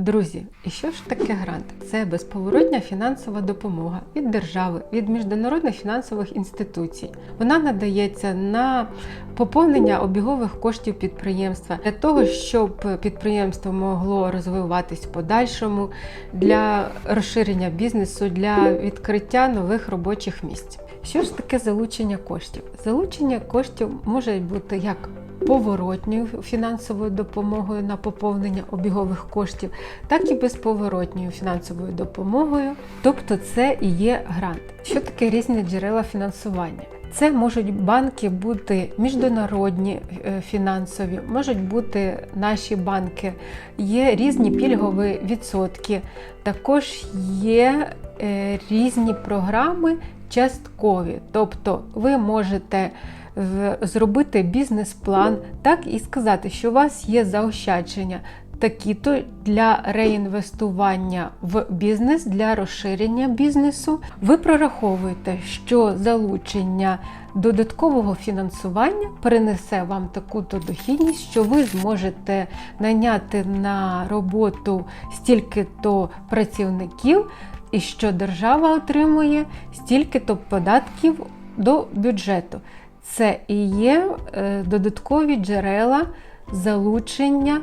Друзі, і що ж таке грант? Це безповоротня фінансова допомога від держави, від міжнародних фінансових інституцій. Вона надається на поповнення обігових коштів підприємства для того, щоб підприємство могло розвиватись в подальшому для розширення бізнесу, для відкриття нових робочих місць. Що ж таке залучення коштів? Залучення коштів може бути як поворотньою фінансовою допомогою на поповнення обігових коштів, так і безповоротньою фінансовою допомогою. Тобто це і є грант. Що таке різні джерела фінансування? Це можуть банки бути міжнародні е, фінансові, можуть бути наші банки, є різні пільгові відсотки, також є е, різні програми часткові. Тобто ви можете зробити бізнес-план, так і сказати, що у вас є заощадження такі-то для реінвестування в бізнес, для розширення бізнесу. Ви прораховуєте, що залучення додаткового фінансування принесе вам таку-то дохідність, що ви зможете наняти на роботу стільки-то працівників, і що держава отримує стільки-то податків до бюджету. Це і є е, додаткові джерела залучення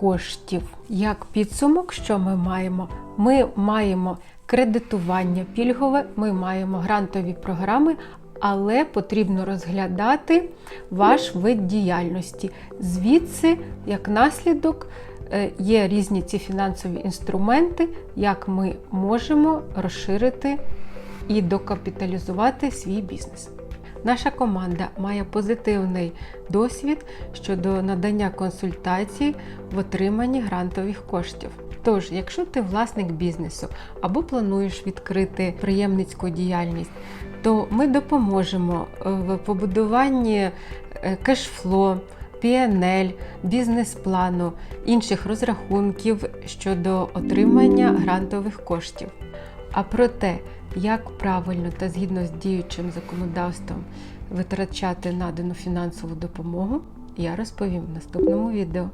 коштів. Як підсумок, що ми маємо? Ми маємо кредитування пільгове, ми маємо грантові програми, але потрібно розглядати ваш вид діяльності. Звідси, як наслідок, е, є різні ці фінансові інструменти, як ми можемо розширити і докапіталізувати свій бізнес. Наша команда має позитивний досвід щодо надання консультацій в отриманні грантових коштів. Тож, якщо ти власник бізнесу або плануєш відкрити приємницьку діяльність, то ми допоможемо в побудуванні е, кешфло, PNL, бізнес-плану, інших розрахунків щодо отримання грантових коштів. А про те, як правильно та згідно з діючим законодавством витрачати надану фінансову допомогу, я розповім в наступному відео.